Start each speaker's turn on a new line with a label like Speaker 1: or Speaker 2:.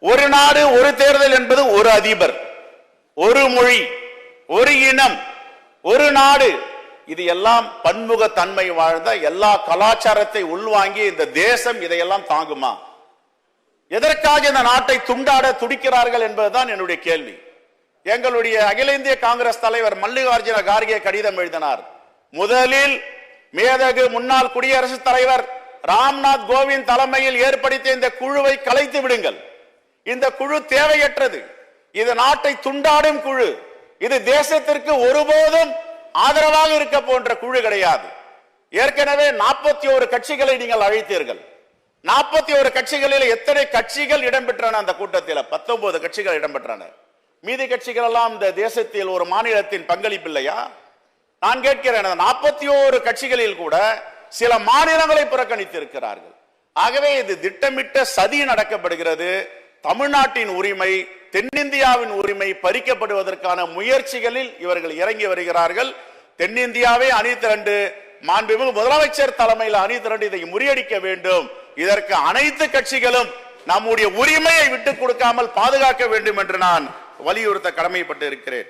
Speaker 1: ஒரு நாடு ஒரு தேர்தல் என்பது ஒரு அதிபர் ஒரு மொழி ஒரு இனம் ஒரு நாடு. இது எல்லாம் பன்முக தன்மை வாழ்ந்த எல்லா கலாச்சாரத்தை உள்வாங்கி இந்த தேசம் இதையெல்லாம் தாங்குமா? எதற்காக இந்த நாட்டை துண்டாட துடிக்கிறார்கள் என்பதுதான் என்னுடைய கேள்வி. எங்களுடைய அகில இந்திய காங்கிரஸ் தலைவர் மல்லிகார்ஜுன கார்கே கடிதம் எழுதினார். முதலில் மேதகு முன்னாள் குடியரசுத் தலைவர் ராம்நாத் கோவிந்த் தலைமையில் ஏற்படுத்திய இந்த குழுவை கலைத்து விடுங்கள். இந்த குழு தேவையற்றது. இது நாட்டை துண்டாடும் குழு. இது தேசத்திற்கு ஒருபோதும் ஆதரவாக இருக்க போன்ற குழு கிடையாது. ஏற்கனவே நாற்பத்தி ஒரு கட்சிகளை நீங்கள் அழைத்தீர்கள். நாற்பத்தி ஒரு கட்சிகளில் எத்தனை கட்சிகள் இடம்பெற்றன அந்த கூட்டத்தில்? பத்தொன்பது கட்சிகள் இடம்பெற்றன. மீதி கட்சிகள் எல்லாம் இந்த தேசத்தில் ஒரு மாநிலத்தின் பங்களிப்பு இல்லையா? நான் கேட்கிறேன் நாற்பத்தி ஓரு கட்சிகளில் கூட சில மாநிலங்களை புறக்கணித்திருக்கிறார்கள். ஆகவே இது திட்டமிட்ட சதி நடக்கப்படுகிறது. தமிழ்நாட்டின் உரிமை தென்னிந்தியாவின் உரிமை பறிக்கப்படுவதற்கான முயற்சிகளில் இவர்கள் இறங்கி வருகிறார்கள். தென்னிந்தியாவே அணி திரண்டு மாண்புமிகு முதலமைச்சர் தலைமையில் அணி திரண்டு இதை முறியடிக்க வேண்டும். இதற்கு அனைத்து கட்சிகளும் நம்முடைய உரிமையை விட்டுக் கொடுக்காமல் பாதுகாக்க வேண்டும் என்று நான் வலியுறுத்த கடமைப்பட்டு இருக்கிறேன்